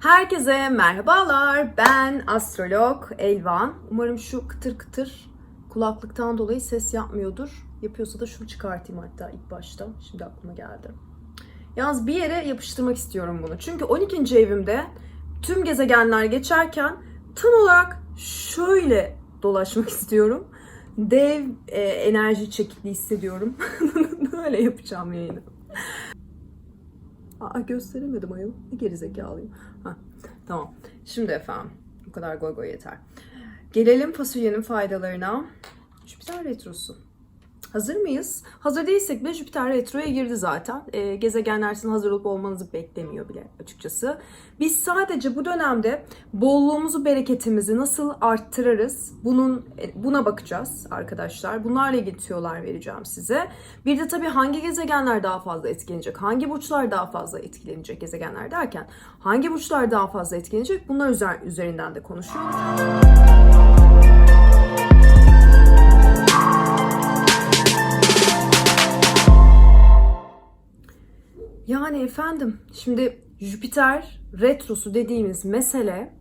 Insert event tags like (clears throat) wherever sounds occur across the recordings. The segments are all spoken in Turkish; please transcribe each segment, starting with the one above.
Herkese merhabalar. Ben astrolog Elvan. Umarım şu kıtır kıtır kulaklıktan dolayı ses yapmıyordur. Yapıyorsa da şunu çıkartayım hatta ilk başta. Şimdi aklıma geldi. Yalnız bir yere yapıştırmak istiyorum bunu. Çünkü 12. evimde tüm gezegenler geçerken tam olarak şöyle dolaşmak istiyorum. Dev e, enerji çekikliği hissediyorum. (laughs) Böyle yapacağım yayını. Aa gösteremedim ayol. Ne gerizekalıyım. Ha, tamam. Şimdi efendim. Bu kadar goy goy yeter. Gelelim fasulyenin faydalarına. Jüpiter retrosu. Hazır mıyız? Hazır değilsek bile Jüpiter retroya girdi zaten. Ee, gezegenler sizin hazır olup olmanızı beklemiyor bile açıkçası. Biz sadece bu dönemde bolluğumuzu, bereketimizi nasıl arttırırız? Bunun e, buna bakacağız arkadaşlar. Bunlarla ilgili tüyolar vereceğim size. Bir de tabii hangi gezegenler daha fazla etkilenecek? Hangi burçlar daha fazla etkilenecek gezegenler derken hangi burçlar daha fazla etkilenecek? Bunlar üzer- üzerinden de konuşuyoruz. Yani efendim şimdi Jüpiter retrosu dediğimiz mesele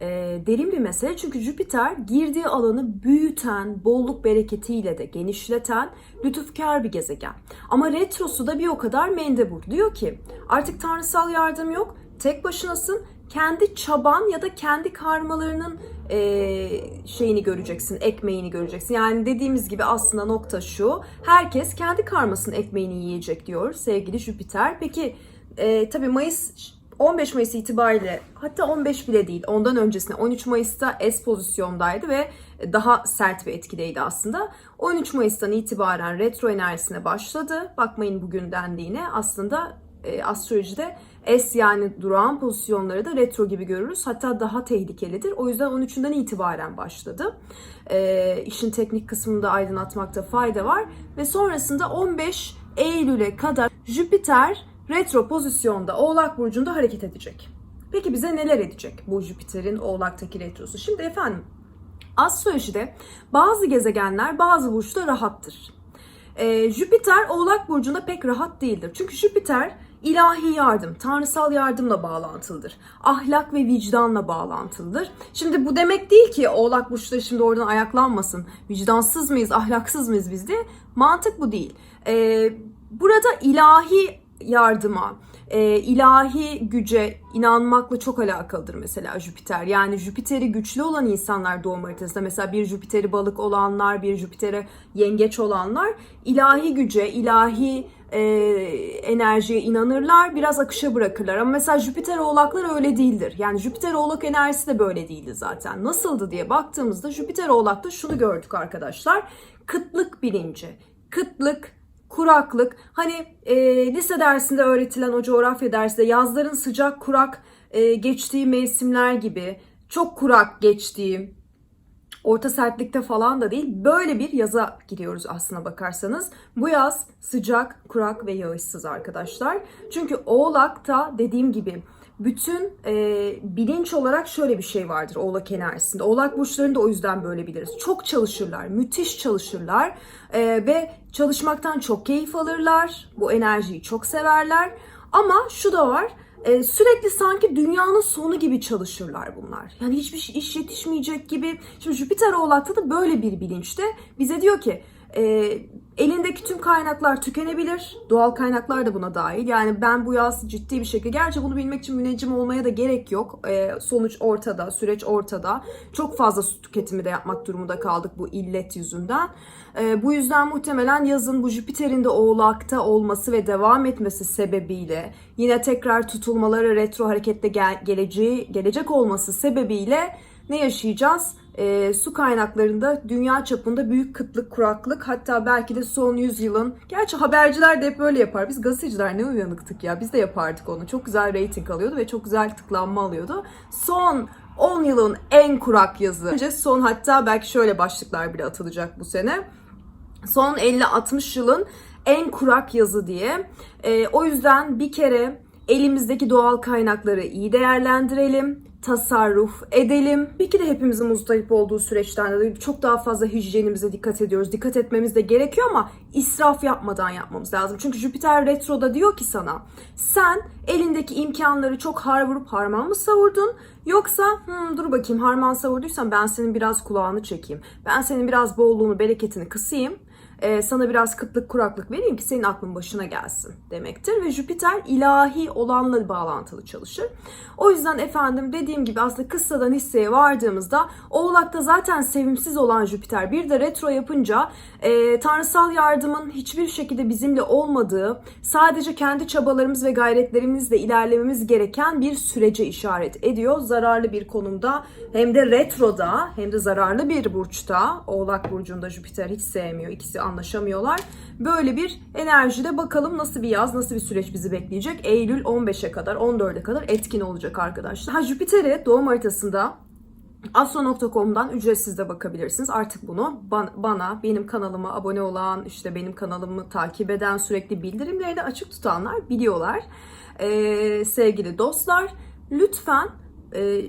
e, derin bir mesele. Çünkü Jüpiter girdiği alanı büyüten, bolluk bereketiyle de genişleten lütufkar bir gezegen. Ama retrosu da bir o kadar mendebur. Diyor ki artık tanrısal yardım yok, tek başınasın, kendi çaban ya da kendi karmalarının e, şeyini göreceksin, ekmeğini göreceksin. Yani dediğimiz gibi aslında nokta şu, herkes kendi karmasının ekmeğini yiyecek diyor sevgili Jüpiter. Peki e, tabii Mayıs 15 Mayıs itibariyle hatta 15 bile değil ondan öncesine 13 Mayıs'ta S pozisyondaydı ve daha sert bir etkideydi aslında. 13 Mayıs'tan itibaren retro enerjisine başladı. Bakmayın bugün dendiğine aslında e, astrolojide S yani durağan pozisyonları da retro gibi görürüz. Hatta daha tehlikelidir. O yüzden 13'ünden itibaren başladı. E, işin teknik kısmını da aydınlatmakta fayda var. Ve sonrasında 15 Eylül'e kadar Jüpiter retro pozisyonda Oğlak Burcu'nda hareket edecek. Peki bize neler edecek bu Jüpiter'in Oğlak'taki retrosu? Şimdi efendim astrolojide bazı gezegenler bazı burçta rahattır. Ee, Jüpiter Oğlak Burcu'nda pek rahat değildir. Çünkü Jüpiter ilahi yardım, tanrısal yardımla bağlantılıdır. Ahlak ve vicdanla bağlantılıdır. Şimdi bu demek değil ki Oğlak Burçları şimdi oradan ayaklanmasın. Vicdansız mıyız, ahlaksız mıyız biz de? Mantık bu değil. Ee, burada ilahi yardıma, e, ilahi güce inanmakla çok alakalıdır mesela Jüpiter. Yani Jüpiter'i güçlü olan insanlar doğum haritasında mesela bir Jüpiter'i balık olanlar, bir Jüpiter'e yengeç olanlar ilahi güce, ilahi e, enerjiye inanırlar, biraz akışa bırakırlar. Ama mesela Jüpiter oğlaklar öyle değildir. Yani Jüpiter oğlak enerjisi de böyle değildi zaten. Nasıldı diye baktığımızda Jüpiter oğlakta şunu gördük arkadaşlar. Kıtlık bilinci, kıtlık, kuraklık. Hani e, lise dersinde öğretilen o coğrafya dersinde yazların sıcak kurak e, geçtiği mevsimler gibi çok kurak geçtiği orta sertlikte falan da değil böyle bir yaza giriyoruz aslına bakarsanız. Bu yaz sıcak, kurak ve yağışsız arkadaşlar. Çünkü Oğlak'ta dediğim gibi bütün e, bilinç olarak şöyle bir şey vardır Oğlak enerjisinde. Oğlak burçlarını o yüzden böyle biliriz. Çok çalışırlar, müthiş çalışırlar e, ve çalışmaktan çok keyif alırlar. Bu enerjiyi çok severler. Ama şu da var. E, sürekli sanki dünyanın sonu gibi çalışırlar bunlar. Yani hiçbir şey- iş yetişmeyecek gibi. Şimdi Jüpiter Oğlak'ta da böyle bir bilinçte bize diyor ki e, elindeki tüm kaynaklar tükenebilir. Doğal kaynaklar da buna dahil. Yani ben bu yaz ciddi bir şekilde, gerçi bunu bilmek için müneccim olmaya da gerek yok. E, sonuç ortada, süreç ortada. Çok fazla su tüketimi de yapmak durumunda kaldık bu illet yüzünden. E, bu yüzden muhtemelen yazın bu Jüpiter'in de Oğlak'ta olması ve devam etmesi sebebiyle yine tekrar tutulmaları retro harekette gel- geleceği gelecek olması sebebiyle ne yaşayacağız? Ee, su kaynaklarında dünya çapında büyük kıtlık, kuraklık hatta belki de son 100 yılın gerçi haberciler de hep böyle yapar. Biz gazeteciler ne uyanıktık ya. Biz de yapardık onu. Çok güzel reyting alıyordu ve çok güzel tıklanma alıyordu. Son 10 yılın en kurak yazı. Önce son hatta belki şöyle başlıklar bile atılacak bu sene son 50-60 yılın en kurak yazı diye. E, o yüzden bir kere Elimizdeki doğal kaynakları iyi değerlendirelim, tasarruf edelim. Bir ki de hepimizin muzdarip olduğu süreçten dolayı çok daha fazla hijyenimize dikkat ediyoruz. Dikkat etmemiz de gerekiyor ama israf yapmadan yapmamız lazım. Çünkü Jüpiter Retro'da diyor ki sana sen elindeki imkanları çok har vurup harman mı savurdun? Yoksa "Hmm, dur bakayım harman savurduysan ben senin biraz kulağını çekeyim. Ben senin biraz bolluğunu, bereketini kısayım e, sana biraz kıtlık kuraklık vereyim ki senin aklın başına gelsin demektir. Ve Jüpiter ilahi olanla bağlantılı çalışır. O yüzden efendim dediğim gibi aslında kıssadan hisseye vardığımızda Oğlak'ta zaten sevimsiz olan Jüpiter bir de retro yapınca e, tanrısal yardımın hiçbir şekilde bizimle olmadığı sadece kendi çabalarımız ve gayretlerimizle ilerlememiz gereken bir sürece işaret ediyor. Zararlı bir konumda hem de retroda hem de zararlı bir burçta Oğlak Burcu'nda Jüpiter hiç sevmiyor. İkisi anlaşamıyorlar. Böyle bir enerjide bakalım nasıl bir yaz, nasıl bir süreç bizi bekleyecek. Eylül 15'e kadar, 14'e kadar etkin olacak arkadaşlar. Ha Jüpiter'e doğum haritasında Astro.com'dan ücretsiz de bakabilirsiniz. Artık bunu ban- bana, benim kanalıma abone olan, işte benim kanalımı takip eden, sürekli bildirimleri de açık tutanlar biliyorlar. Ee, sevgili dostlar, lütfen e,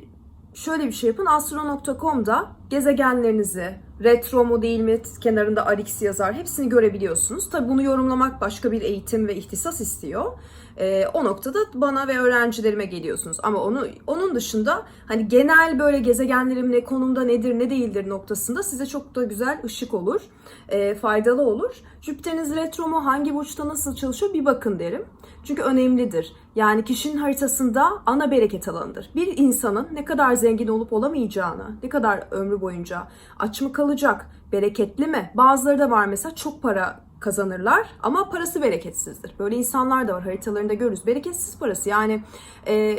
şöyle bir şey yapın. Astro.com'da gezegenlerinizi, retro mu değil mi, kenarında Arix yazar, hepsini görebiliyorsunuz. Tabi bunu yorumlamak başka bir eğitim ve ihtisas istiyor. Ee, o noktada bana ve öğrencilerime geliyorsunuz. Ama onu onun dışında hani genel böyle gezegenlerim ne konumda nedir ne değildir noktasında size çok da güzel ışık olur. Ee, faydalı olur. Jüpiter'iniz retro mu hangi burçta nasıl çalışıyor bir bakın derim. Çünkü önemlidir. Yani kişinin haritasında ana bereket alanıdır. Bir insanın ne kadar zengin olup olamayacağını, ne kadar ömrü boyunca aç mı kalacak, bereketli mi? Bazıları da var mesela çok para kazanırlar ama parası bereketsizdir. Böyle insanlar da var haritalarında görürüz. Bereketsiz parası yani e,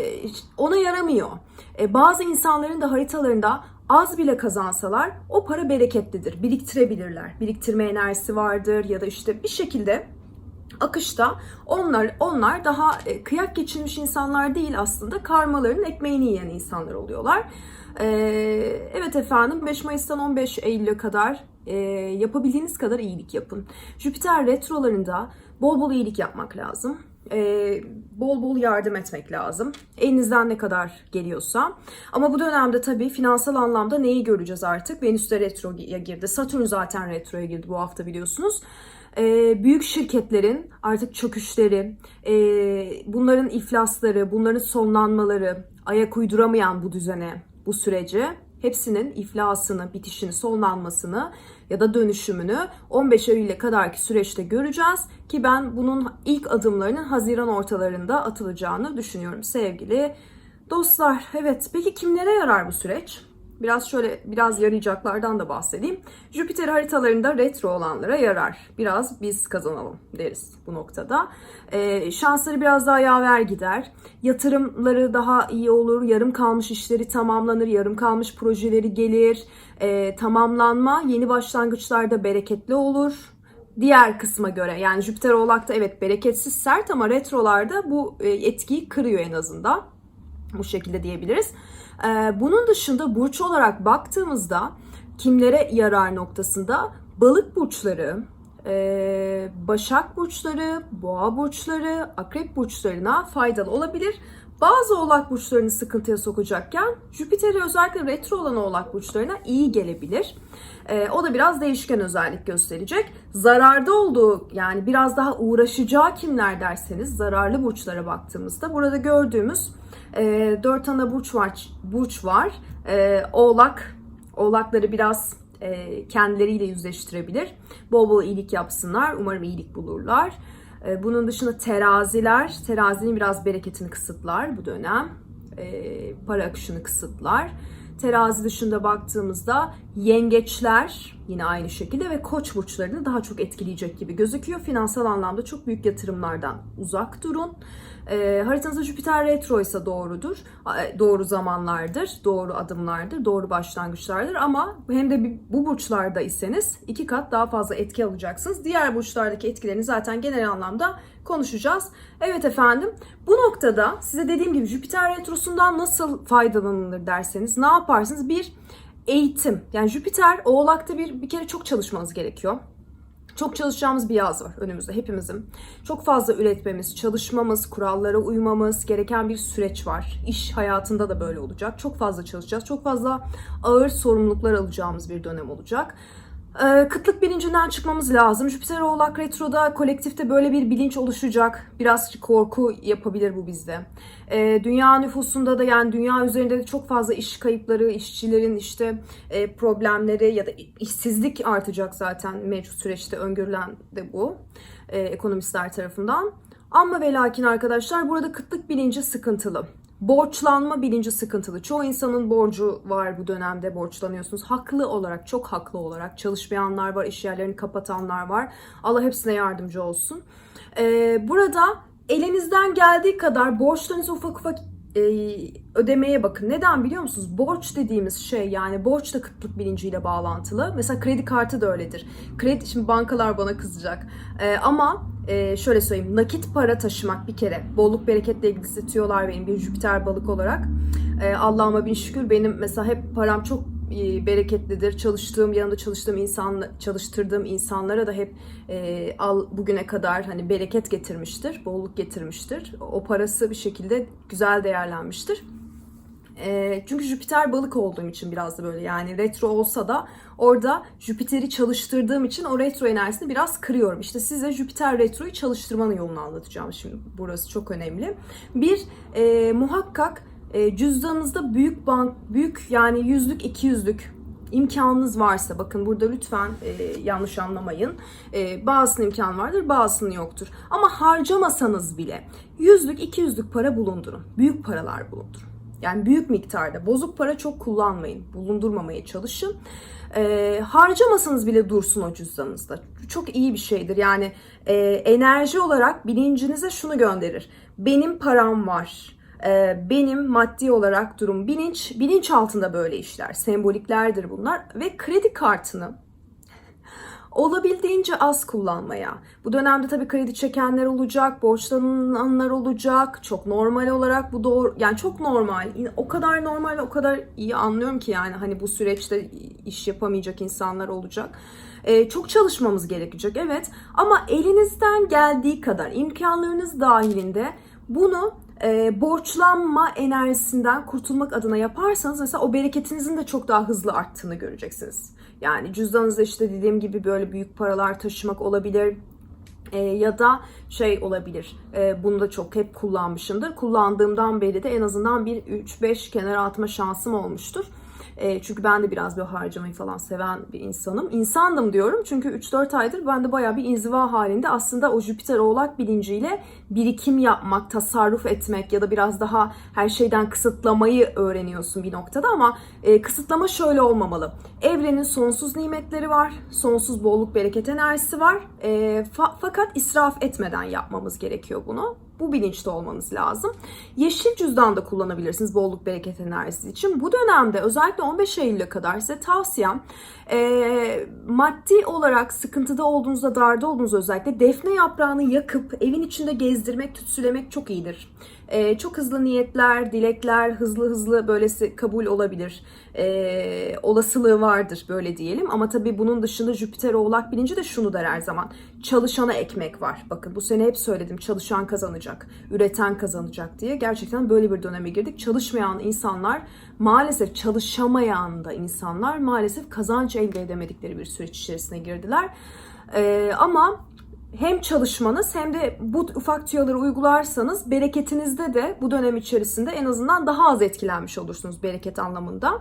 ona yaramıyor. E, bazı insanların da haritalarında az bile kazansalar o para bereketlidir. Biriktirebilirler. Biriktirme enerjisi vardır ya da işte bir şekilde akışta onlar onlar daha e, kıyak geçirmiş insanlar değil aslında karmaların ekmeğini yiyen insanlar oluyorlar. E, evet efendim 5 Mayıs'tan 15 Eylül'e kadar e, yapabildiğiniz kadar iyilik yapın. Jüpiter retrolarında bol bol iyilik yapmak lazım. E, bol bol yardım etmek lazım. Elinizden ne kadar geliyorsa. Ama bu dönemde tabii finansal anlamda neyi göreceğiz artık? Venüs de retroya girdi. Satürn zaten retroya girdi bu hafta biliyorsunuz e, büyük şirketlerin artık çöküşleri, e, bunların iflasları, bunların sonlanmaları, ayak uyduramayan bu düzene, bu sürece hepsinin iflasını, bitişini, sonlanmasını ya da dönüşümünü 15 Eylül'e kadarki süreçte göreceğiz ki ben bunun ilk adımlarının Haziran ortalarında atılacağını düşünüyorum sevgili dostlar. Evet, peki kimlere yarar bu süreç? Biraz şöyle biraz yarayacaklardan da bahsedeyim. Jüpiter haritalarında retro olanlara yarar. Biraz biz kazanalım deriz bu noktada. Ee, şansları biraz daha yaver gider. Yatırımları daha iyi olur. Yarım kalmış işleri tamamlanır. Yarım kalmış projeleri gelir. Ee, tamamlanma yeni başlangıçlarda bereketli olur diğer kısma göre yani Jüpiter Oğlak'ta evet bereketsiz sert ama retrolarda bu e, etkiyi kırıyor en azından. Bu şekilde diyebiliriz. Ee, bunun dışında burç olarak baktığımızda kimlere yarar noktasında balık burçları, e, başak burçları, boğa burçları, akrep burçlarına faydalı olabilir. Bazı oğlak burçlarını sıkıntıya sokacakken Jüpiter'e özellikle retro olan oğlak burçlarına iyi gelebilir. Ee, o da biraz değişken özellik gösterecek. Zararda olduğu yani biraz daha uğraşacağı kimler derseniz zararlı burçlara baktığımızda burada gördüğümüz e, 4 ana burç var. Burç var. E, oğlak, oğlakları biraz e, kendileriyle yüzleştirebilir. Bol bol iyilik yapsınlar. Umarım iyilik bulurlar. E, bunun dışında teraziler, terazinin biraz bereketini kısıtlar bu dönem. E, para akışını kısıtlar. Terazi dışında baktığımızda yengeçler yine aynı şekilde ve koç burçlarını daha çok etkileyecek gibi gözüküyor. Finansal anlamda çok büyük yatırımlardan uzak durun. E, haritanızda Jüpiter retro ise doğrudur. E, Doğru zamanlardır, doğru adımlardır, doğru başlangıçlardır ama hem de bu burçlarda iseniz iki kat daha fazla etki alacaksınız. Diğer burçlardaki etkilerini zaten genel anlamda konuşacağız. Evet efendim bu noktada size dediğim gibi Jüpiter retrosundan nasıl faydalanılır derseniz ne yaparsınız? Bir eğitim yani Jüpiter oğlakta bir bir kere çok çalışmanız gerekiyor Çok çalışacağımız bir yaz var önümüzde hepimizin. Çok fazla üretmemiz, çalışmamız, kurallara uymamız gereken bir süreç var. İş hayatında da böyle olacak. Çok fazla çalışacağız. Çok fazla ağır sorumluluklar alacağımız bir dönem olacak. Ee, kıtlık bilincinden çıkmamız lazım. Jüpiter Oğlak Retro'da kolektifte böyle bir bilinç oluşacak. Biraz korku yapabilir bu bizde. Ee, dünya nüfusunda da yani dünya üzerinde de çok fazla iş kayıpları, işçilerin işte e, problemleri ya da işsizlik artacak zaten mevcut süreçte öngörülen de bu e, ekonomistler tarafından. Ama ve lakin arkadaşlar burada kıtlık bilinci sıkıntılı. Borçlanma bilinci sıkıntılı. Çoğu insanın borcu var bu dönemde borçlanıyorsunuz. Haklı olarak, çok haklı olarak çalışmayanlar var, iş yerlerini kapatanlar var. Allah hepsine yardımcı olsun. Ee, burada elinizden geldiği kadar borçlarınızı ufak ufak e, ödemeye bakın. Neden biliyor musunuz? Borç dediğimiz şey yani borç da kıtlık bilinciyle bağlantılı. Mesela kredi kartı da öyledir. Kredi şimdi bankalar bana kızacak. E, ama e, şöyle söyleyeyim nakit para taşımak bir kere bolluk bereketle ilgili tüyolar benim bir Jüpiter balık olarak. E, Allah'ıma bin şükür benim mesela hep param çok bereketlidir. Çalıştığım, yanında çalıştığım insan, çalıştırdığım insanlara da hep e, al bugüne kadar hani bereket getirmiştir, bolluk getirmiştir. O parası bir şekilde güzel değerlenmiştir. E, çünkü Jüpiter balık olduğum için biraz da böyle yani retro olsa da orada Jüpiter'i çalıştırdığım için o retro enerjisini biraz kırıyorum. İşte size Jüpiter retroyu çalıştırmanın yolunu anlatacağım şimdi. Burası çok önemli. Bir, e, muhakkak e, cüzdanınızda büyük bank, büyük yani yüzlük, iki yüzlük imkanınız varsa bakın burada lütfen e, yanlış anlamayın. E, bazısının imkan vardır, bazısının yoktur. Ama harcamasanız bile yüzlük, iki yüzlük para bulundurun. Büyük paralar bulundurun. Yani büyük miktarda bozuk para çok kullanmayın. Bulundurmamaya çalışın. E, harcamasanız bile dursun o cüzdanınızda. Çok iyi bir şeydir. Yani e, enerji olarak bilincinize şunu gönderir. Benim param var. E, benim maddi olarak durum bilinç, bilinç altında böyle işler. Semboliklerdir bunlar. Ve kredi kartını olabildiğince az kullanmaya. Bu dönemde tabii kredi çekenler olacak, borçlananlar olacak. Çok normal olarak bu doğru yani çok normal. O kadar normal o kadar iyi anlıyorum ki yani hani bu süreçte iş yapamayacak insanlar olacak. Ee, çok çalışmamız gerekecek evet ama elinizden geldiği kadar imkanlarınız dahilinde bunu e, borçlanma enerjisinden kurtulmak adına yaparsanız mesela o bereketinizin de çok daha hızlı arttığını göreceksiniz. Yani cüzdanınızda işte dediğim gibi böyle büyük paralar taşımak olabilir. E, ya da şey olabilir. E, bunu da çok hep kullanmışımdır. Kullandığımdan beri de en azından bir 3-5 kenara atma şansım olmuştur. E, çünkü ben de biraz bir harcamayı falan seven bir insanım. İnsandım diyorum çünkü 3-4 aydır ben de bayağı bir inziva halinde aslında o Jüpiter oğlak bilinciyle birikim yapmak, tasarruf etmek ya da biraz daha her şeyden kısıtlamayı öğreniyorsun bir noktada ama e, kısıtlama şöyle olmamalı. Evrenin sonsuz nimetleri var, sonsuz bolluk bereket enerjisi var. E, fa- fakat israf etmeden yapmamız gerekiyor bunu. Bu bilinçte olmanız lazım. Yeşil cüzdan da kullanabilirsiniz bolluk bereket enerjisi için. Bu dönemde özellikle 15 Eylül'e kadar size tavsiyem e, maddi olarak sıkıntıda olduğunuzda, darda olduğunuzda özellikle defne yaprağını yakıp evin içinde gezdirmek, tütsülemek çok iyidir. E, çok hızlı niyetler, dilekler hızlı hızlı böylesi kabul olabilir. E, olasılığı vardır böyle diyelim. Ama tabii bunun dışında Jüpiter oğlak bilinci de şunu der her zaman. Çalışana ekmek var. Bakın bu sene hep söyledim çalışan kazanacak, üreten kazanacak diye. Gerçekten böyle bir döneme girdik. Çalışmayan insanlar maalesef çalışamayan da insanlar maalesef kazanç elde edemedikleri bir süreç içerisine girdiler. E, ama hem çalışmanız hem de bu ufak tüyoları uygularsanız bereketinizde de bu dönem içerisinde en azından daha az etkilenmiş olursunuz bereket anlamında.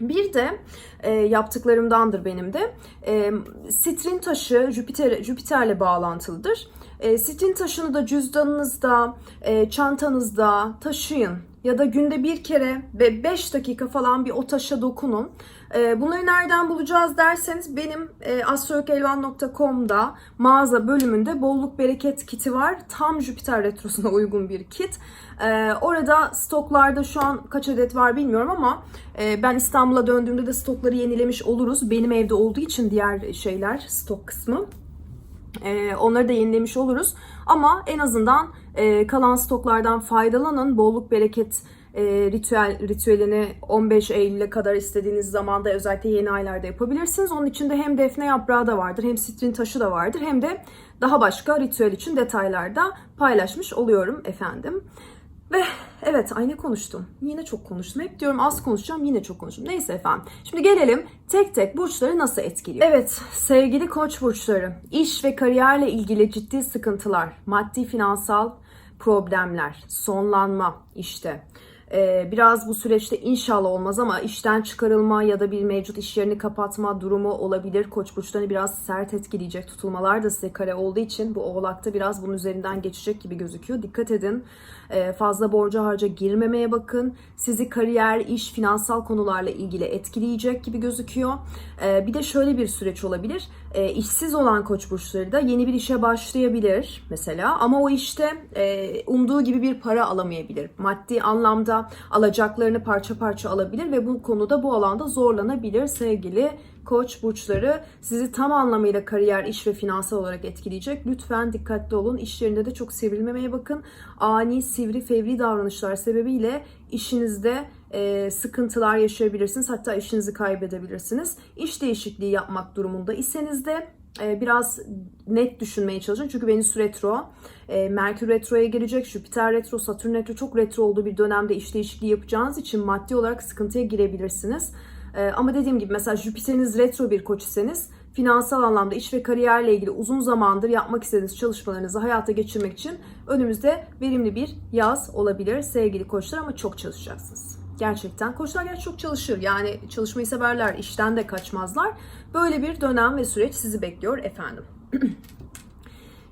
Bir de e, yaptıklarımdandır benim de. E, sitrin taşı Jüpiter Jüpiter'le bağlantılıdır. E, sitrin taşını da cüzdanınızda, e, çantanızda taşıyın ya da günde bir kere ve 5 dakika falan bir o taşa dokunun. E, bunları nereden bulacağız derseniz benim e, astroyokelvan.com'da mağaza bölümünde bolluk bereket kiti var. Tam Jüpiter retrosuna (laughs) uygun bir kit. E, orada stoklarda şu an kaç adet var bilmiyorum ama e, ben İstanbul'a döndüğümde de stokları yenilemiş oluruz. Benim evde olduğu için diğer şeyler stok kısmı. E, onları da yenilemiş oluruz. Ama en azından e, kalan stoklardan faydalanın. Bolluk bereket e, ritüel ritüelini 15 Eylül'e kadar istediğiniz zamanda özellikle yeni aylarda yapabilirsiniz. Onun içinde hem defne yaprağı da vardır, hem sitrin taşı da vardır, hem de daha başka ritüel için detaylarda paylaşmış oluyorum efendim. Ve evet aynı konuştum. Yine çok konuştum. Hep diyorum az konuşacağım yine çok konuştum. Neyse efendim. Şimdi gelelim tek tek burçları nasıl etkiliyor. Evet sevgili koç burçları. iş ve kariyerle ilgili ciddi sıkıntılar, maddi finansal problemler, sonlanma işte. Ee, biraz bu süreçte inşallah olmaz ama işten çıkarılma ya da bir mevcut iş yerini kapatma durumu olabilir. Koç burçlarını biraz sert etkileyecek tutulmalar da size kare olduğu için bu oğlakta biraz bunun üzerinden geçecek gibi gözüküyor. Dikkat edin. Ee, fazla borca harca girmemeye bakın. Sizi kariyer, iş, finansal konularla ilgili etkileyecek gibi gözüküyor. Ee, bir de şöyle bir süreç olabilir. İşsiz olan koç burçları da yeni bir işe başlayabilir mesela ama o işte e, umduğu gibi bir para alamayabilir. Maddi anlamda alacaklarını parça parça alabilir ve bu konuda bu alanda zorlanabilir sevgili koç burçları. Sizi tam anlamıyla kariyer, iş ve finansal olarak etkileyecek. Lütfen dikkatli olun. İş yerinde de çok sivrilmemeye bakın. Ani, sivri, fevri davranışlar sebebiyle işinizde e, sıkıntılar yaşayabilirsiniz. Hatta işinizi kaybedebilirsiniz. İş değişikliği yapmak durumunda iseniz de biraz net düşünmeye çalışın. Çünkü Venüs retro, e, Merkür retroya girecek, Jüpiter retro, Satürn retro çok retro olduğu bir dönemde iş değişikliği yapacağınız için maddi olarak sıkıntıya girebilirsiniz. E, ama dediğim gibi mesela Jüpiter'iniz retro bir koç iseniz finansal anlamda iş ve kariyerle ilgili uzun zamandır yapmak istediğiniz çalışmalarınızı hayata geçirmek için önümüzde verimli bir yaz olabilir sevgili koçlar ama çok çalışacaksınız. Gerçekten koçlar gerçi çok çalışır. Yani çalışmayı severler, işten de kaçmazlar. Böyle bir dönem ve süreç sizi bekliyor efendim. (clears throat)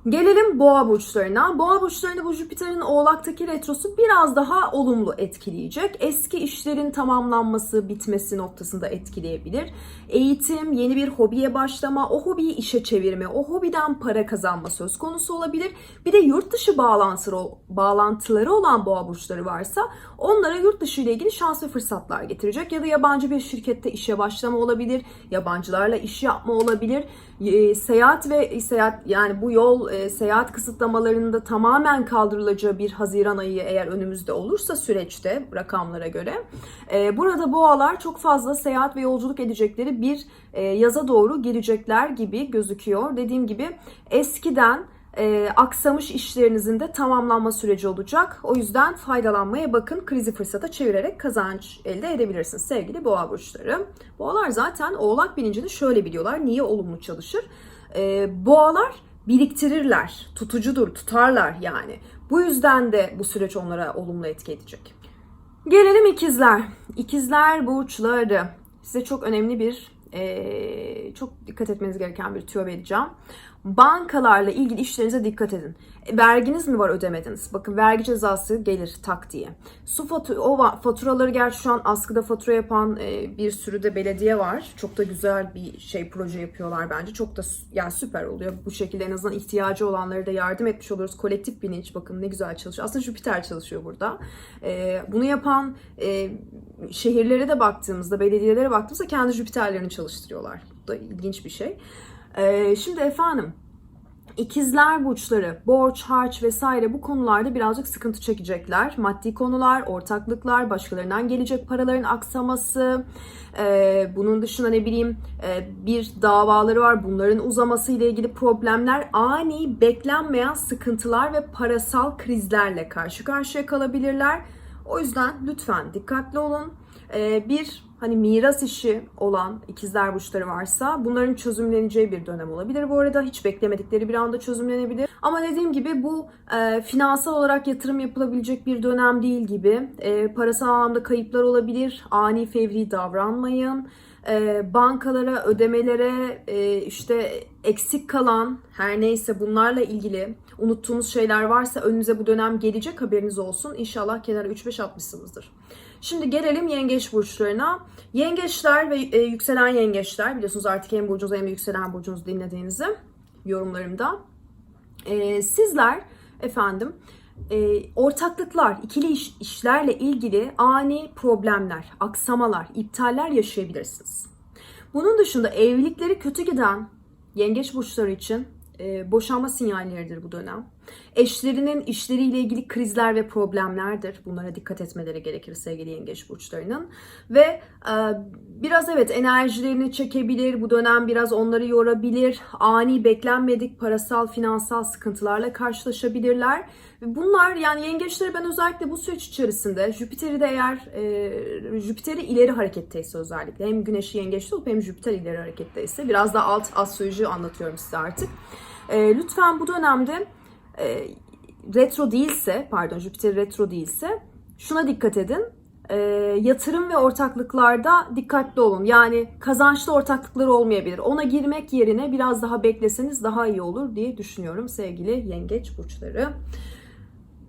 Gelelim boğa burçlarına. Boğa burçlarında bu Jüpiter'in oğlaktaki retrosu biraz daha olumlu etkileyecek. Eski işlerin tamamlanması, bitmesi noktasında etkileyebilir. Eğitim, yeni bir hobiye başlama, o hobiyi işe çevirme, o hobiden para kazanma söz konusu olabilir. Bir de yurt dışı bağlantıları, olan boğa burçları varsa onlara yurt dışı ile ilgili şans ve fırsatlar getirecek. Ya da yabancı bir şirkette işe başlama olabilir, yabancılarla iş yapma olabilir. E, seyahat ve seyahat yani bu yol e, seyahat kısıtlamalarında tamamen kaldırılacağı bir Haziran ayı eğer önümüzde olursa süreçte rakamlara göre e, burada boğalar çok fazla seyahat ve yolculuk edecekleri bir e, yaza doğru girecekler gibi gözüküyor. Dediğim gibi eskiden e, aksamış işlerinizin de tamamlanma süreci olacak. O yüzden faydalanmaya bakın. Krizi fırsata çevirerek kazanç elde edebilirsiniz sevgili boğa burçları. Boğalar zaten oğlak bilincini şöyle biliyorlar. Niye olumlu çalışır? E, boğalar biriktirirler, tutucudur, tutarlar yani. Bu yüzden de bu süreç onlara olumlu etki edecek. Gelelim ikizler. İkizler burçları. Size çok önemli bir, çok dikkat etmeniz gereken bir tüyo vereceğim. Bankalarla ilgili işlerinize dikkat edin. E, Verginiz mi var ödemediniz? Bakın vergi cezası gelir tak diye. Su fatu o faturaları gerçi şu an askıda fatura yapan e, bir sürü de belediye var. Çok da güzel bir şey proje yapıyorlar bence. Çok da yani süper oluyor. Bu şekilde en azından ihtiyacı olanlara da yardım etmiş oluyoruz. Kolektif bilinç bakın ne güzel çalışıyor. Aslında Jüpiter çalışıyor burada. E, bunu yapan e, şehirlere de baktığımızda, belediyelere baktığımızda kendi Jüpiterlerini çalıştırıyorlar. Bu da ilginç bir şey. E, şimdi efendim İkizler burçları, borç, harç vesaire bu konularda birazcık sıkıntı çekecekler. Maddi konular, ortaklıklar, başkalarından gelecek paraların aksaması, e, bunun dışında ne bileyim e, bir davaları var. Bunların uzaması ile ilgili problemler, ani beklenmeyen sıkıntılar ve parasal krizlerle karşı karşıya kalabilirler. O yüzden lütfen dikkatli olun. E, bir hani miras işi olan ikizler burçları varsa bunların çözümleneceği bir dönem olabilir. Bu arada hiç beklemedikleri bir anda çözümlenebilir. Ama dediğim gibi bu e, finansal olarak yatırım yapılabilecek bir dönem değil gibi. E, parasal anlamda kayıplar olabilir. Ani fevri davranmayın. E, bankalara, ödemelere, e, işte eksik kalan her neyse bunlarla ilgili unuttuğunuz şeyler varsa önünüze bu dönem gelecek haberiniz olsun. İnşallah kenara 3-5 atmışsınızdır. Şimdi gelelim yengeç burçlarına. Yengeçler ve e, yükselen yengeçler biliyorsunuz artık hem burcunuzu hem yükselen burcunuzu dinlediğinizi yorumlarımda. E, sizler efendim e, ortaklıklar, ikili iş, işlerle ilgili ani problemler, aksamalar, iptaller yaşayabilirsiniz. Bunun dışında evlilikleri kötü giden yengeç burçları için e, boşanma sinyalleridir bu dönem. Eşlerinin işleriyle ilgili krizler ve problemlerdir. Bunlara dikkat etmeleri gerekir sevgili yengeç burçlarının. Ve e, biraz evet enerjilerini çekebilir. Bu dönem biraz onları yorabilir. Ani beklenmedik parasal, finansal sıkıntılarla karşılaşabilirler. Bunlar yani yengeçleri ben özellikle bu süreç içerisinde Jüpiter'i de eğer e, Jüpiter'i ileri hareketteyse özellikle hem Güneş'i yengeçte olup hem Jüpiter ileri hareketteyse biraz da alt astroloji anlatıyorum size artık. E, lütfen bu dönemde e, retro değilse, pardon Jüpiter retro değilse şuna dikkat edin. E, yatırım ve ortaklıklarda dikkatli olun. Yani kazançlı ortaklıklar olmayabilir. Ona girmek yerine biraz daha bekleseniz daha iyi olur diye düşünüyorum sevgili yengeç burçları.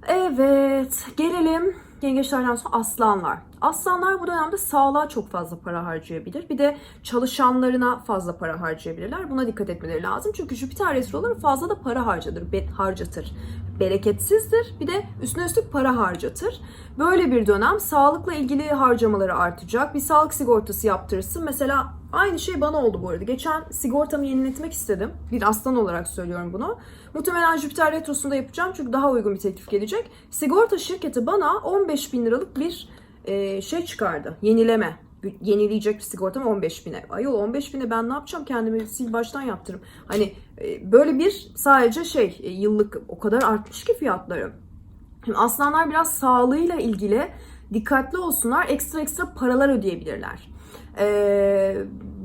Evet, gelelim yengeçlerden sonra aslanlar. Aslanlar bu dönemde sağlığa çok fazla para harcayabilir. Bir de çalışanlarına fazla para harcayabilirler. Buna dikkat etmeleri lazım. Çünkü Jüpiter retroları fazla da para harcadır, harcatır. Bereketsizdir. Bir de üstüne üstlük para harcatır. Böyle bir dönem sağlıkla ilgili harcamaları artacak. Bir sağlık sigortası yaptırırsın. Mesela aynı şey bana oldu bu arada. Geçen sigortamı yeniletmek istedim. Bir aslan olarak söylüyorum bunu. Muhtemelen Jüpiter retrosunda yapacağım çünkü daha uygun bir teklif gelecek. Sigorta şirketi bana 15 bin liralık bir e, şey çıkardı. Yenileme. Yenileyecek bir sigortam 15 bine. Ayol 15 bine ben ne yapacağım kendimi sil baştan yaptırım. Hani e, böyle bir sadece şey e, yıllık o kadar artmış ki fiyatları. Şimdi aslanlar biraz sağlığıyla ilgili dikkatli olsunlar. Ekstra ekstra paralar ödeyebilirler. Ee,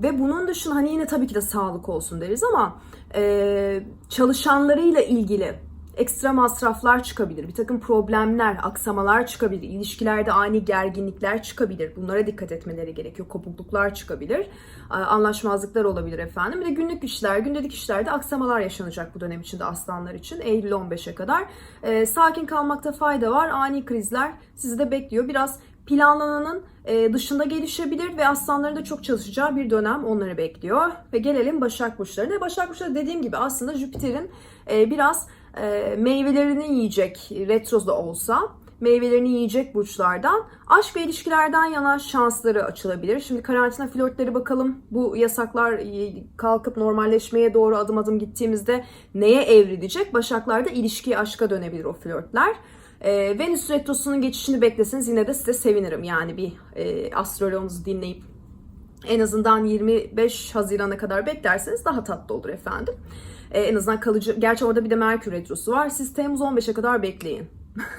ve bunun dışında hani yine tabii ki de sağlık olsun deriz ama e, çalışanlarıyla ilgili ekstra masraflar çıkabilir. Bir takım problemler, aksamalar çıkabilir. İlişkilerde ani gerginlikler çıkabilir. Bunlara dikkat etmeleri gerekiyor. Kopukluklar çıkabilir. Anlaşmazlıklar olabilir efendim. Bir de günlük işler, gündelik işlerde aksamalar yaşanacak bu dönem içinde aslanlar için. Eylül 15'e kadar. Ee, sakin kalmakta fayda var. Ani krizler sizi de bekliyor. Biraz planlananın e, dışında gelişebilir ve aslanların da çok çalışacağı bir dönem onları bekliyor. Ve gelelim Başak Burçlarına. Başak Burçları dediğim gibi aslında Jüpiter'in e, biraz e, meyvelerini yiyecek retro olsa meyvelerini yiyecek burçlardan aşk ve ilişkilerden yana şansları açılabilir. Şimdi karantina flörtleri bakalım bu yasaklar kalkıp normalleşmeye doğru adım adım gittiğimizde neye evrilecek? Başaklarda ilişkiye aşka dönebilir o flörtler. E, Venüs retrosunun geçişini bekleseniz yine de size sevinirim. Yani bir e, astroloğunuzu dinleyip en azından 25 Haziran'a kadar beklerseniz daha tatlı olur efendim. E, en azından kalıcı. Gerçi orada bir de Merkür Retrosu var. Siz Temmuz 15'e kadar bekleyin.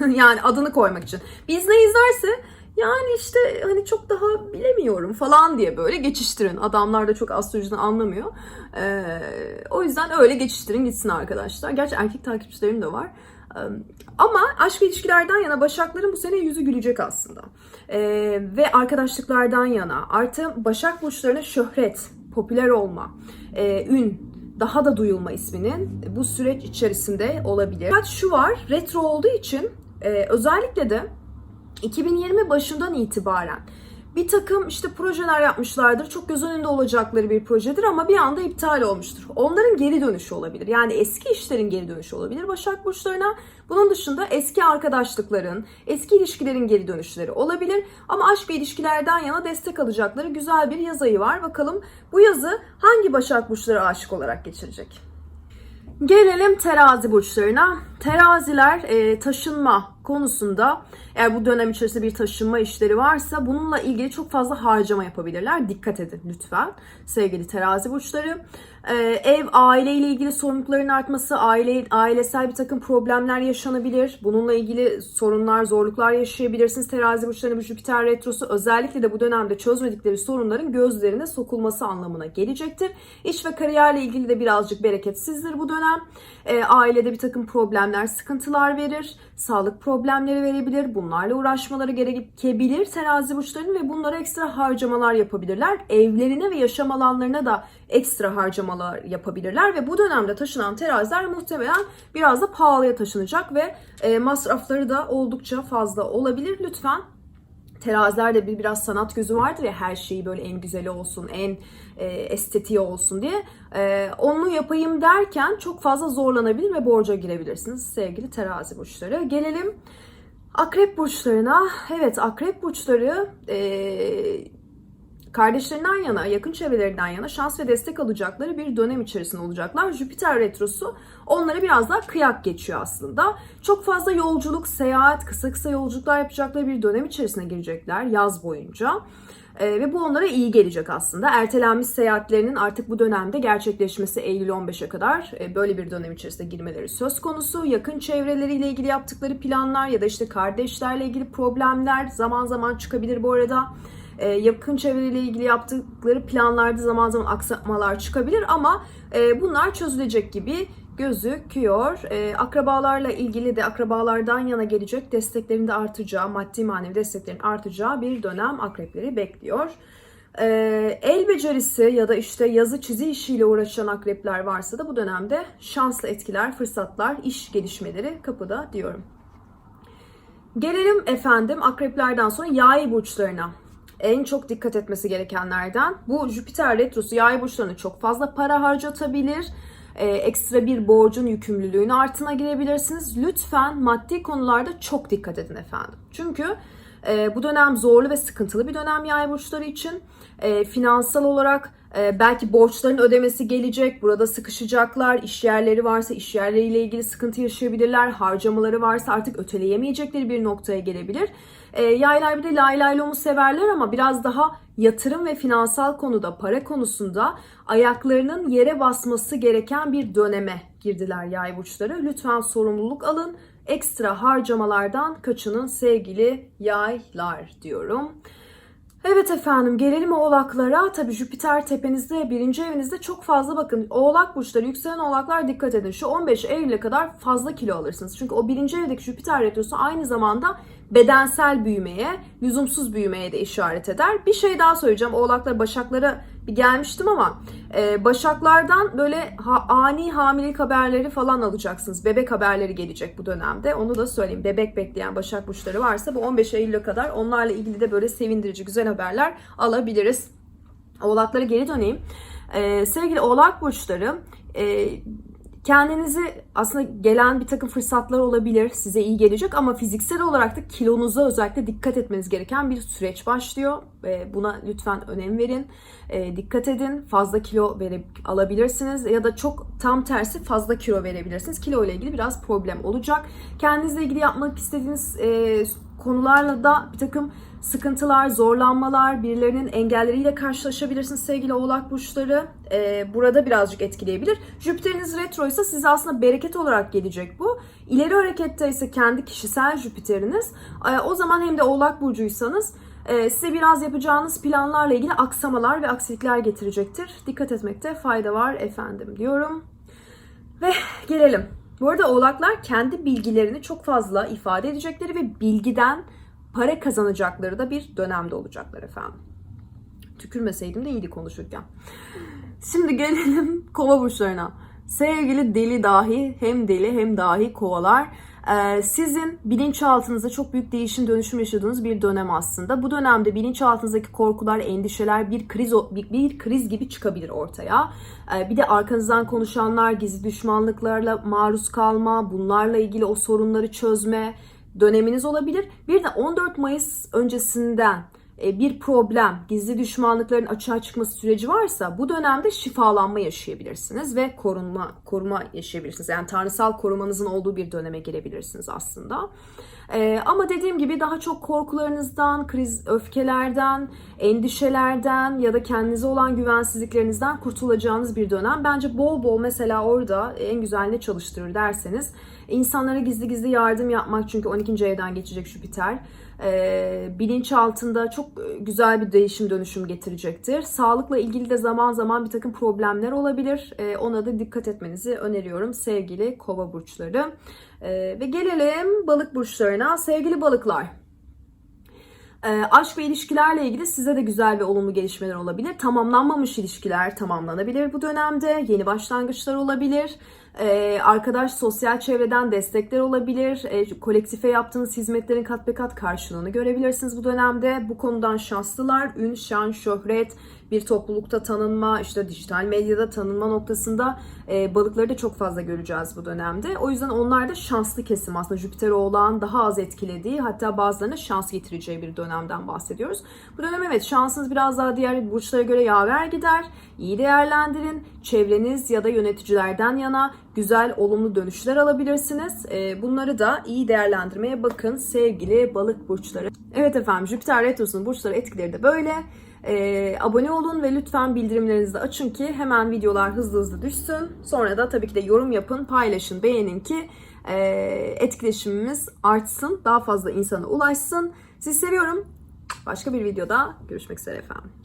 (laughs) yani adını koymak için. Biz ne izlerse yani işte hani çok daha bilemiyorum falan diye böyle geçiştirin. Adamlar da çok astrolojiden anlamıyor. Ee, o yüzden öyle geçiştirin gitsin arkadaşlar. Gerçi erkek takipçilerim de var. Ee, Ama aşk ve ilişkilerden yana Başakların bu sene yüzü gülecek aslında. Ee, ve arkadaşlıklardan yana artı Başak burçlarına şöhret, popüler olma, e, ün, daha da duyulma isminin bu süreç içerisinde olabilir. Fakat şu var, retro olduğu için e, özellikle de 2020 başından itibaren bir takım işte projeler yapmışlardır. Çok göz önünde olacakları bir projedir ama bir anda iptal olmuştur. Onların geri dönüşü olabilir. Yani eski işlerin geri dönüşü olabilir Başak Burçlarına. Bunun dışında eski arkadaşlıkların, eski ilişkilerin geri dönüşleri olabilir. Ama aşk ve ilişkilerden yana destek alacakları güzel bir yaz ayı var. Bakalım bu yazı hangi Başak Burçları aşık olarak geçirecek? Gelelim terazi burçlarına. Teraziler e, taşınma konusunda eğer bu dönem içerisinde bir taşınma işleri varsa bununla ilgili çok fazla harcama yapabilirler. Dikkat edin lütfen sevgili terazi burçları. E, ev, aileyle ilgili sorumlulukların artması, aile ailesel bir takım problemler yaşanabilir. Bununla ilgili sorunlar, zorluklar yaşayabilirsiniz. Terazi burçlarının bu Jüpiter retrosu özellikle de bu dönemde çözmedikleri sorunların gözlerine sokulması anlamına gelecektir. İş ve kariyerle ilgili de birazcık bereketsizdir bu dönem. E, ailede bir takım problemler, sıkıntılar verir. Sağlık problemleri verebilir. Bunlarla uğraşmaları gerekebilir terazi burçlarının ve bunlara ekstra harcamalar yapabilirler. Evlerine ve yaşam alanlarına da ekstra harcamalar yapabilirler ve bu dönemde taşınan teraziler muhtemelen biraz da pahalıya taşınacak ve e, masrafları da oldukça fazla olabilir. Lütfen terazilerde bir biraz sanat gözü vardır ya her şeyi böyle en güzeli olsun, en e, estetiği olsun diye. E, onu yapayım derken çok fazla zorlanabilir ve borca girebilirsiniz sevgili terazi burçları. Gelelim akrep burçlarına. Evet akrep burçları e, kardeşlerinden yana, yakın çevrelerinden yana şans ve destek alacakları bir dönem içerisinde olacaklar. Jüpiter retrosu onlara biraz daha kıyak geçiyor aslında. Çok fazla yolculuk, seyahat, kısa kısa yolculuklar yapacakları bir dönem içerisine girecekler yaz boyunca. Ee, ve bu onlara iyi gelecek aslında. Ertelenmiş seyahatlerinin artık bu dönemde gerçekleşmesi Eylül 15'e kadar e, böyle bir dönem içerisinde girmeleri söz konusu. Yakın çevreleriyle ilgili yaptıkları planlar ya da işte kardeşlerle ilgili problemler zaman zaman çıkabilir bu arada. Ee, yakın çevreyle ilgili yaptıkları planlarda zaman zaman aksamalar çıkabilir ama e, bunlar çözülecek gibi gözüküyor. Ee, akrabalarla ilgili de akrabalardan yana gelecek desteklerin de artacağı, maddi manevi desteklerin artacağı bir dönem akrepleri bekliyor. Ee, el becerisi ya da işte yazı çizi işiyle uğraşan akrepler varsa da bu dönemde şanslı etkiler, fırsatlar, iş gelişmeleri kapıda diyorum. Gelelim efendim akreplerden sonra yay burçlarına. En çok dikkat etmesi gerekenlerden bu Jüpiter retrosu yay burçlarına çok fazla para harcatabilir e, ekstra bir borcun yükümlülüğün altına girebilirsiniz. Lütfen maddi konularda çok dikkat edin efendim. Çünkü e, bu dönem zorlu ve sıkıntılı bir dönem yay burçları için. E, finansal olarak e, belki borçların ödemesi gelecek. Burada sıkışacaklar. İş yerleri varsa iş yerleriyle ilgili sıkıntı yaşayabilirler. Harcamaları varsa artık öteleyemeyecekleri bir noktaya gelebilir. E, yaylar bir de lay lay lomu severler ama biraz daha yatırım ve finansal konuda, para konusunda ayaklarının yere basması gereken bir döneme girdiler yay burçları. Lütfen sorumluluk alın. Ekstra harcamalardan kaçının sevgili yaylar diyorum. Evet efendim gelelim oğlaklara. Tabii Jüpiter tepenizde birinci evinizde çok fazla bakın. Oğlak burçları yükselen oğlaklar dikkat edin. Şu 15 Eylül'e kadar fazla kilo alırsınız. Çünkü o birinci evdeki Jüpiter retrosu aynı zamanda bedensel büyümeye, lüzumsuz büyümeye de işaret eder. Bir şey daha söyleyeceğim. Oğlaklar başaklara bir gelmiştim ama e, başaklardan böyle ha, ani hamilelik haberleri falan alacaksınız. Bebek haberleri gelecek bu dönemde. Onu da söyleyeyim. Bebek bekleyen başak burçları varsa bu 15 Eylül'e kadar onlarla ilgili de böyle sevindirici güzel haberler alabiliriz. Oğlaklara geri döneyim. E, sevgili oğlak burçları e, kendinizi aslında gelen bir takım fırsatlar olabilir. Size iyi gelecek ama fiziksel olarak da kilonuza özellikle dikkat etmeniz gereken bir süreç başlıyor. Buna lütfen önem verin. Dikkat edin. Fazla kilo verip alabilirsiniz ya da çok tam tersi fazla kilo verebilirsiniz. Kilo ile ilgili biraz problem olacak. Kendinizle ilgili yapmak istediğiniz konularla da bir takım sıkıntılar, zorlanmalar, birilerinin engelleriyle karşılaşabilirsiniz sevgili oğlak burçları. Ee, burada birazcık etkileyebilir. Jüpiteriniz retro ise size aslında bereket olarak gelecek bu. İleri harekette ise kendi kişisel Jüpiteriniz. Ee, o zaman hem de oğlak burcuysanız e, size biraz yapacağınız planlarla ilgili aksamalar ve aksilikler getirecektir. Dikkat etmekte fayda var efendim diyorum. Ve gelelim. Bu arada oğlaklar kendi bilgilerini çok fazla ifade edecekleri ve bilgiden para kazanacakları da bir dönemde olacaklar efendim. Tükürmeseydim de iyiydi konuşurken. Şimdi gelelim (laughs) kova burçlarına. Sevgili deli dahi hem deli hem dahi kovalar. Ee, sizin bilinçaltınızda çok büyük değişim dönüşüm yaşadığınız bir dönem aslında. Bu dönemde bilinçaltınızdaki korkular, endişeler bir kriz bir, bir kriz gibi çıkabilir ortaya. Ee, bir de arkanızdan konuşanlar, gizli düşmanlıklarla maruz kalma, bunlarla ilgili o sorunları çözme, döneminiz olabilir. Bir de 14 Mayıs öncesinden e, bir problem, gizli düşmanlıkların açığa çıkması süreci varsa bu dönemde şifalanma yaşayabilirsiniz ve korunma koruma yaşayabilirsiniz. Yani tanrısal korumanızın olduğu bir döneme girebilirsiniz aslında. Ee, ama dediğim gibi daha çok korkularınızdan, kriz, öfkelerden, endişelerden ya da kendinize olan güvensizliklerinizden kurtulacağınız bir dönem. Bence bol bol mesela orada en güzel ne çalıştırır derseniz insanlara gizli gizli yardım yapmak çünkü 12. evden geçecek Jüpiter e, bilinç altında çok güzel bir değişim dönüşüm getirecektir. Sağlıkla ilgili de zaman zaman bir takım problemler olabilir. E, ona da dikkat etmenizi öneriyorum sevgili kova burçları. E, ve gelelim balık burçlarına. Sevgili balıklar. E, aşk ve ilişkilerle ilgili size de güzel ve olumlu gelişmeler olabilir. Tamamlanmamış ilişkiler tamamlanabilir bu dönemde. Yeni başlangıçlar olabilir. Ee, arkadaş sosyal çevreden destekler olabilir. Ee, kolektife yaptığınız hizmetlerin kat be kat karşılığını görebilirsiniz bu dönemde. Bu konudan şanslılar. Ün, şan, şöhret, bir toplulukta tanınma, işte dijital medyada tanınma noktasında e, balıkları da çok fazla göreceğiz bu dönemde. O yüzden onlar da şanslı kesim aslında. Jüpiter oğlağın daha az etkilediği hatta bazılarına şans getireceği bir dönemden bahsediyoruz. Bu dönem evet şansınız biraz daha diğer burçlara göre yaver gider. İyi değerlendirin. Çevreniz ya da yöneticilerden yana güzel, olumlu dönüşler alabilirsiniz. E, bunları da iyi değerlendirmeye bakın sevgili balık burçları. Evet efendim Jüpiter Retrosu'nun burçları etkileri de böyle. Ee, abone olun ve lütfen bildirimlerinizi açın ki hemen videolar hızlı hızlı düşsün. Sonra da tabii ki de yorum yapın, paylaşın, beğenin ki e, etkileşimimiz artsın, daha fazla insana ulaşsın. Sizi seviyorum. Başka bir videoda görüşmek üzere efendim.